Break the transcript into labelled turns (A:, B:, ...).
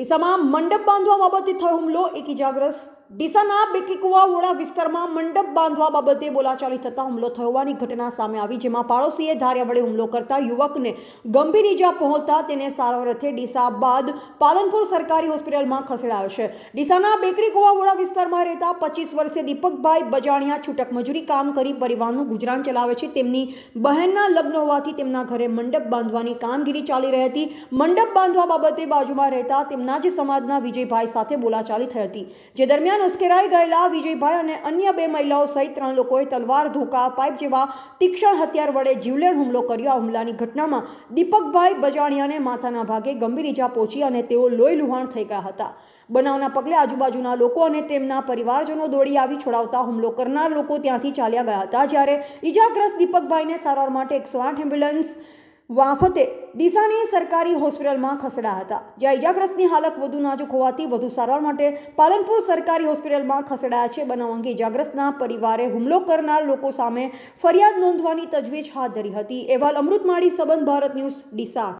A: ડીસામાં મંડપ બાંધવા બાબતે થયો હુમલો એક ઇજાગ્રસ્ત ડીસાના બેકરીકુવા વોડા વિસ્તારમાં મંડપ બાંધવા બાબતે બોલાચાલી થતા હુમલો થયો હોવાની ઘટના સામે આવી, જેમાં પાડોશીએ ધાર્યા વડે હુમલો કરતા યુવકને ગંભીર ઈજા પહોંચતા તેને સારવાર ડીસા બાદ પાલનપુર સરકારી હોસ્પિટલમાં ખસેડાયો છે. ડીસાના બેકરી કુવાવોડા વિસ્તારમાં રહેતા પચીસ વર્ષે દીપકભાઈ બજાણિયા છૂટક મજૂરી કામ કરી પરિવારનું ગુજરાન ચલાવે છે. તેમની બહેનના લગ્ન હોવાથી તેમના ઘરે મંડપ બાંધવાની કામગીરી ચાલી રહી હતી. મંડપ બાંધવા બાબતે બાજુમાં રહેતા તેમના જ સમાજના વિજયભાઈ સાથે બોલાચાલી થઈ હતી. જે દરમિયાન ઉશ્કેરાઈ ગયેલા વિજયભાઈ અને અન્ય બે મહિલાઓ સહિત ત્રણ લોકોએ તલવાર, ધોકા, પાઇપ જેવા તીક્ષ્ણ હથિયાર વડે જીવલેણ હુમલો કર્યો. આ હુમલાની ઘટનામાં દીપકભાઈ બજાણિયાને માથાના ભાગે ગંભીર ઈજા પહોંચી અને તેઓ લોહી લુહાણ થઈ ગયા હતા. બનાવના પગલે આજુબાજુના લોકો અને તેમના પરિવારજનો દોડી આવી છોડાવતા હુમલો કરનાર લોકો ત્યાંથી ચાલ્યા ગયા હતા, જ્યારે ઈજાગ્રસ્ત દીપકભાઈને સારવાર માટે એકસો આઠ એમ્બ્યુલન્સ વાફતે ડીસાની સરકારી હોસ્પિટલમાં ખસેડાયા હતા, જ્યાં ઇજાગ્રસ્તની હાલત વધુ નાજુક હોવાથી વધુ સારવાર માટે પાલનપુર સરકારી હોસ્પિટલમાં ખસેડાયા છે. બનાવ અંગે ઇજાગ્રસ્તના પરિવારે હુમલો કરનાર લોકો સામે ફરિયાદ નોંધવાની તજવીજ હાથ ધરી હતી. અહેવાલ અમૃતમાળી સંબંધ ભારત ન્યૂઝ, ડીસા.